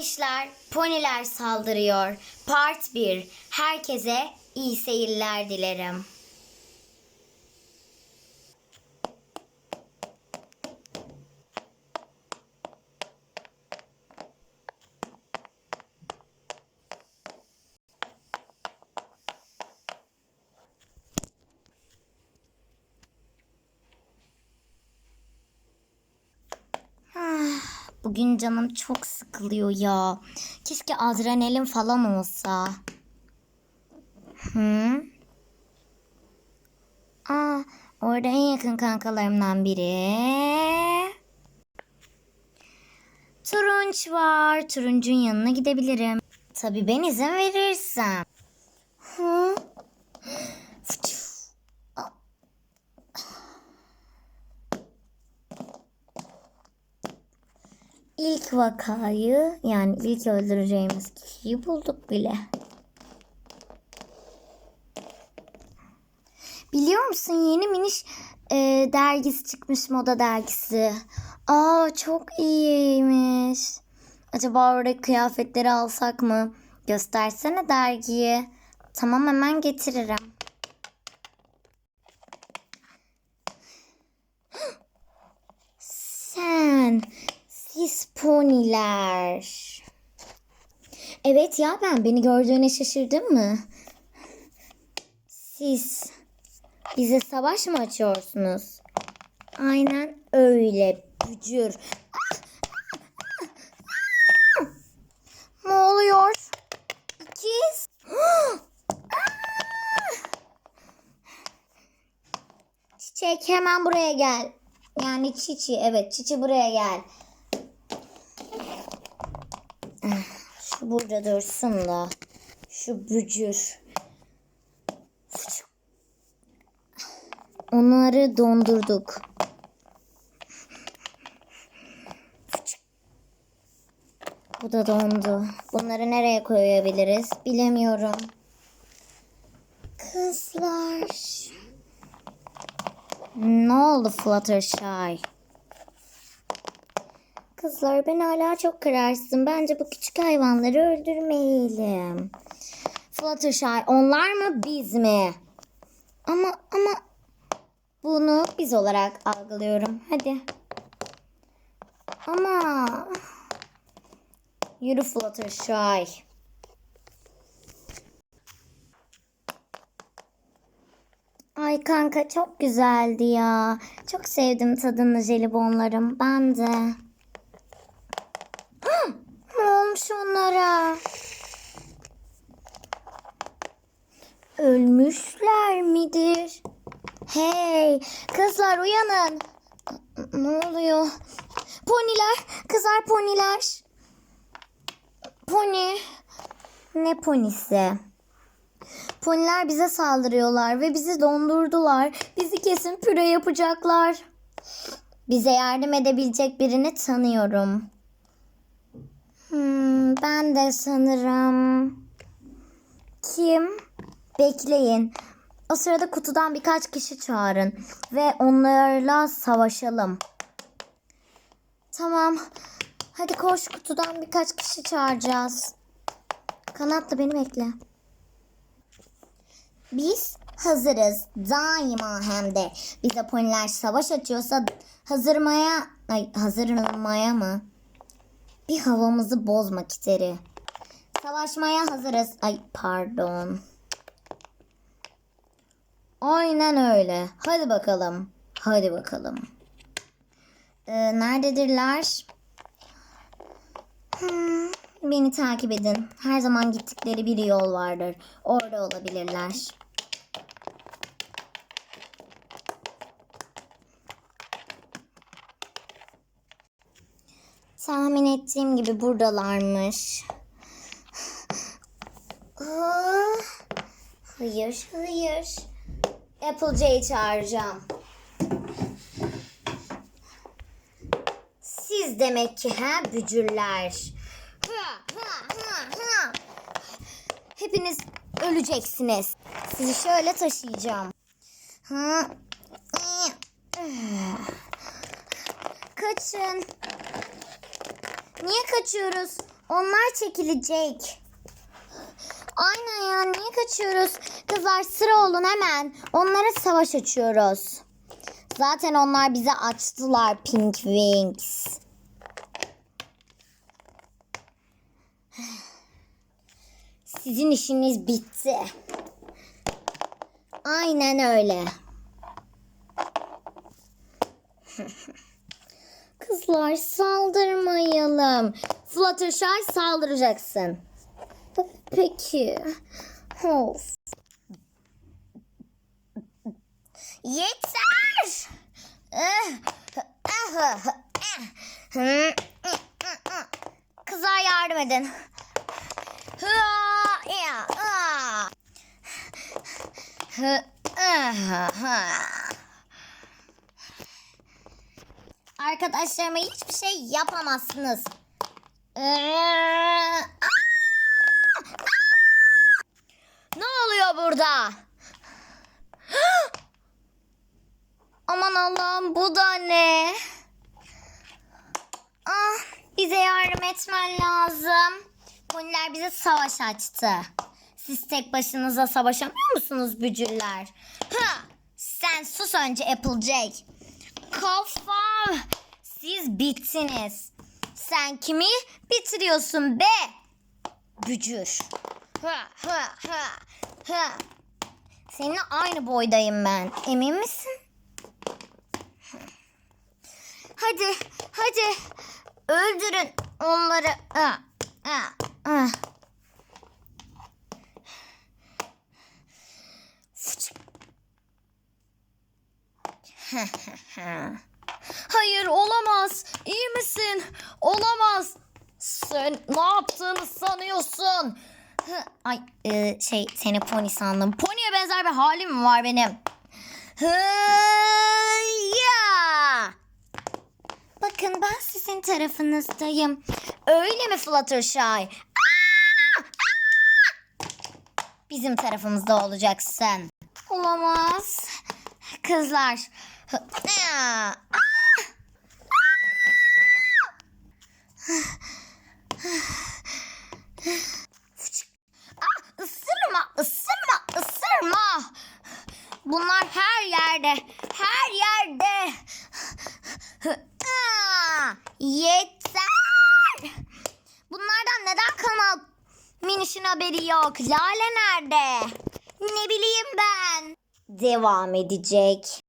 İşler, poniler saldırıyor. Part 1. Herkese iyi seyirler dilerim. Bugün canım çok sıkılıyor ya. Keşke adrenalin falan olsa. Hı? Aa, orada en yakın kankalarımdan biri. Turunç var. Turuncun yanına gidebilirim. Tabii ben izin verirsem. Hı? Vakayı yani ilk öldüreceğimiz kişiyi bulduk bile. Biliyor musun yeni miniş e, dergisi çıkmış moda dergisi. Aa çok iyiymiş. Acaba orada kıyafetleri alsak mı? Göstersene dergiyi. Tamam hemen getiririm. Sen siz poniler. Evet ya ben beni gördüğüne şaşırdın mı? Siz bize savaş mı açıyorsunuz? Aynen öyle bücür. Ne oluyor? İkiz. Çiçek hemen buraya gel. Yani Çiçi evet Çiçi buraya gel. Burada dursun da. Şu bücür. Onları dondurduk. Bu da dondu. Bunları nereye koyabiliriz? Bilemiyorum. Kızlar. Ne oldu Fluttershy? Kızlar ben hala çok kararsızım. Bence bu küçük hayvanları öldürmeyelim. Fluttershy onlar mı biz mi? Ama ama bunu biz olarak algılıyorum. Hadi. Ama yürü Fluttershy. Ay kanka çok güzeldi ya. Çok sevdim tadını jelibonlarım. Ben de. Olmuş onlara? Ölmüşler midir? Hey kızlar uyanın. Ne oluyor? Poniler, kızar poniler. Pony. Ne ponisi? Poniler bize saldırıyorlar ve bizi dondurdular. Bizi kesin püre yapacaklar. Bize yardım edebilecek birini tanıyorum. Hmm, ben de sanırım. Kim? Bekleyin. O sırada kutudan birkaç kişi çağırın ve onlarla savaşalım. Tamam. Hadi koş kutudan birkaç kişi çağıracağız. Kanatlı beni bekle. Biz hazırız. Daima hem de. Bize poniler savaş açıyorsa hazırmaya, ay hazırlanmaya mı? Bir havamızı bozmak isteri. Savaşmaya hazırız. Ay pardon. Aynen öyle. Hadi bakalım. Hadi bakalım. Ee, nerededirler? Hmm, beni takip edin. Her zaman gittikleri bir yol vardır. Orada olabilirler. Tahmin ettiğim gibi buradalarmış. Ah, Hayır, hayır. Applejack'i çağıracağım. Siz demek ki ha bücürler. Hepiniz öleceksiniz. Sizi şöyle taşıyacağım. Ha. Kaçın. Niye kaçıyoruz? Onlar çekilecek. Aynen ya niye kaçıyoruz? Kızlar sıra olun hemen. Onlara savaş açıyoruz. Zaten onlar bize açtılar Pink Wings. Sizin işiniz bitti. Aynen öyle. Kızlar saldırmayalım. Fluttershy saldıracaksın. Peki. Of. Yeter. Kızlar yardım edin. Arkadaşlarıma hiçbir şey yapamazsınız. Ne oluyor burada? Aman Allah'ım bu da ne? Ah, bize yardım etmen lazım. Poniler bize savaş açtı. Siz tek başınıza savaşamıyor musunuz bücürler? Ha, sen sus önce Applejack. Kafam. Siz bittiniz. Sen kimi bitiriyorsun be? Bücür. Seninle aynı boydayım ben. Emin misin? Hadi, hadi. Öldürün onları. Ah, ah, ah. Hayır olamaz. İyi misin? Olamaz. Sen ne yaptığını sanıyorsun? Ay e, şey seni pony sandım. Pony'e benzer bir halim var benim? Ya. Bakın ben sizin tarafınızdayım. Öyle mi Fluttershy? Bizim tarafımızda olacaksın. Olamaz. Kızlar. Aa! Isırma, ısırma, ısırma. Bunlar her yerde, her yerde. Yeter. Bunlardan neden kanal minişin haberi yok? Lale nerede? Ne bileyim ben. Devam edecek.